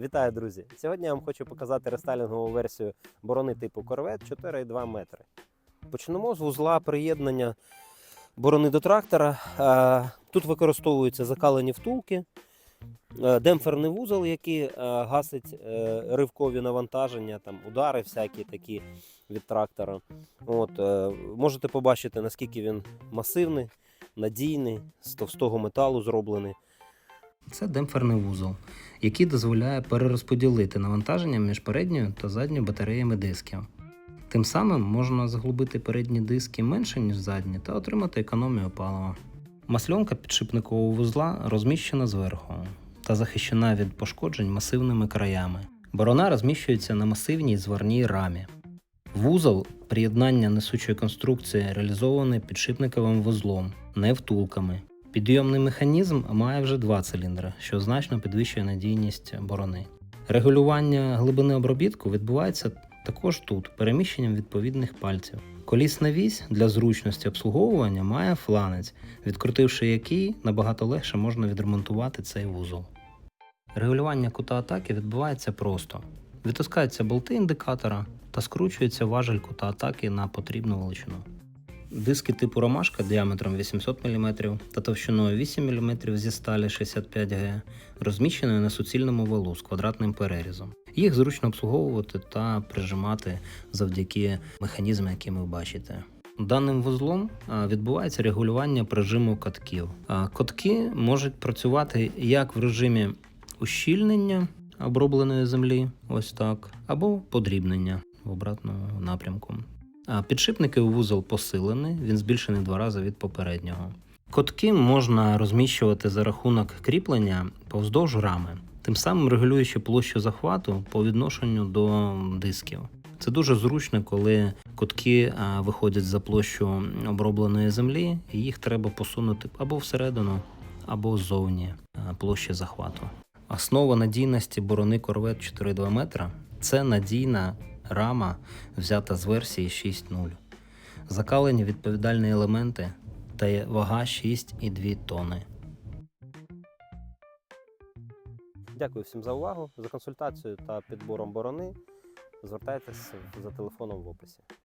Вітаю, друзі! Сьогодні я вам хочу показати рестайлінгову версію борони типу Corvette 4,2 метри. Почнемо з вузла приєднання борони до трактора. Е, Тут використовуються закалені втулки, е, демпферний вузол, який е, гасить ривкові навантаження, там, удари всякі такі від трактора. От, можете побачити, наскільки він масивний, надійний, з товстого металу зроблений. Це демпферний вузол, який дозволяє перерозподілити навантаження між передньою та задньою батареями дисків. Тим самим можна заглубити передні диски менше, ніж задні, та отримати економію палива. Масльонка підшипникового вузла розміщена зверху та захищена від пошкоджень масивними краями. Борона розміщується на масивній зварній рамі. Вузол приєднання несучої конструкції реалізований підшипниковим вузлом, не втулками. Підйомний механізм має вже два циліндри, що значно підвищує надійність борони. Регулювання глибини обробітку відбувається також тут, переміщенням відповідних пальців. Колісна вісь для зручності обслуговування має фланець, відкрутивши який набагато легше можна відремонтувати цей вузол. Регулювання кута атаки відбувається просто: відтискаються болти індикатора та скручується важель кута атаки на потрібну величину. Диски типу ромашка діаметром 800 мм та товщиною 8 мм зі сталі 65Г розміщеною на суцільному валу з квадратним перерізом. Їх зручно обслуговувати та прижимати завдяки механізму, який ви бачите. Даним вузлом відбувається регулювання прижиму катків. Котки можуть працювати як в режимі ущільнення обробленої землі, ось так, або подрібнення в обратному напрямку. Підшипники у вузол посилений, він збільшений два рази від попереднього. Котки можна розміщувати за рахунок кріплення повздовж рами, тим самим регулюючи площу захвату по відношенню до дисків. Це дуже зручно, коли котки виходять за площу обробленої землі, і їх треба посунути або всередину, або ззовні площі захвату. Основа надійності борони Corvette 4,2 метра це надійна рама, взята з версії 6.0. Закалені відповідальні елементи та вага 6,2 тонни. Дякую всім за увагу. За консультацію та підбором борони звертайтеся за телефоном в описі.